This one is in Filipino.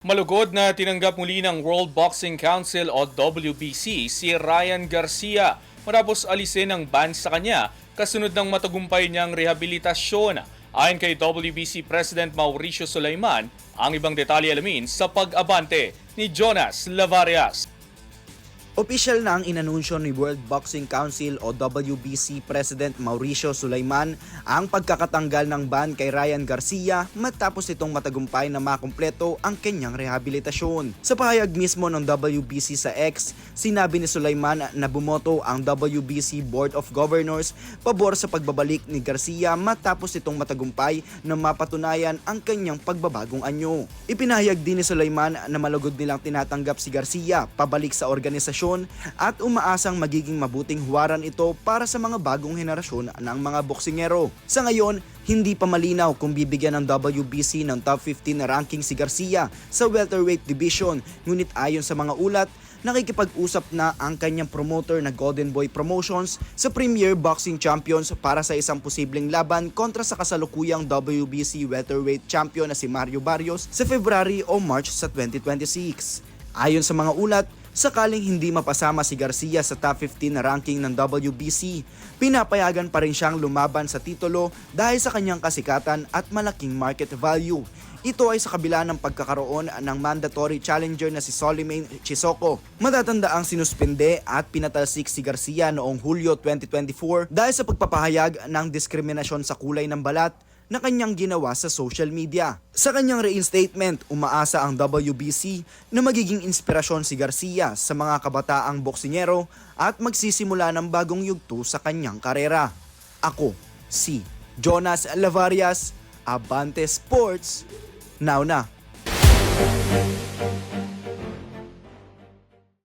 Malugod na tinanggap muli ng World Boxing Council o WBC si Ryan Garcia matapos alisin ang ban sa kanya kasunod ng matagumpay niyang rehabilitasyon. Ayon kay WBC President Mauricio Sulaiman, ang ibang detalye alamin sa pag-abante ni Jonas Lavarias. Opisyal na ang inanunsyo ni World Boxing Council o WBC President Mauricio Sulaiman ang pagkakatanggal ng ban kay Ryan Garcia matapos itong matagumpay na makumpleto ang kanyang rehabilitasyon. Sa pahayag mismo ng WBC sa X, sinabi ni Sulaiman na bumoto ang WBC Board of Governors pabor sa pagbabalik ni Garcia matapos itong matagumpay na mapatunayan ang kanyang pagbabagong anyo. Ipinahayag din ni Sulaiman na malugod nilang tinatanggap si Garcia pabalik sa organisasyon at umaasang magiging mabuting huwaran ito para sa mga bagong henerasyon ng mga boksingero. Sa ngayon, hindi pa malinaw kung bibigyan ng WBC ng top 15 na ranking si Garcia sa welterweight division ngunit ayon sa mga ulat, nakikipag-usap na ang kanyang promoter na Golden Boy Promotions sa Premier Boxing Champions para sa isang posibleng laban kontra sa kasalukuyang WBC welterweight champion na si Mario Barrios sa February o March sa 2026. Ayon sa mga ulat, sakaling hindi mapasama si Garcia sa top 15 na ranking ng WBC, pinapayagan pa rin siyang lumaban sa titulo dahil sa kanyang kasikatan at malaking market value. Ito ay sa kabila ng pagkakaroon ng mandatory challenger na si Soliman Chisoko. Matatanda ang sinuspende at pinatalsik si Garcia noong Hulyo 2024 dahil sa pagpapahayag ng diskriminasyon sa kulay ng balat na kanyang ginawa sa social media. Sa kanyang reinstatement, umaasa ang WBC na magiging inspirasyon si Garcia sa mga kabataang boksingero at magsisimula ng bagong yugto sa kanyang karera. Ako, si Jonas Lavarias, Abante Sports, now na.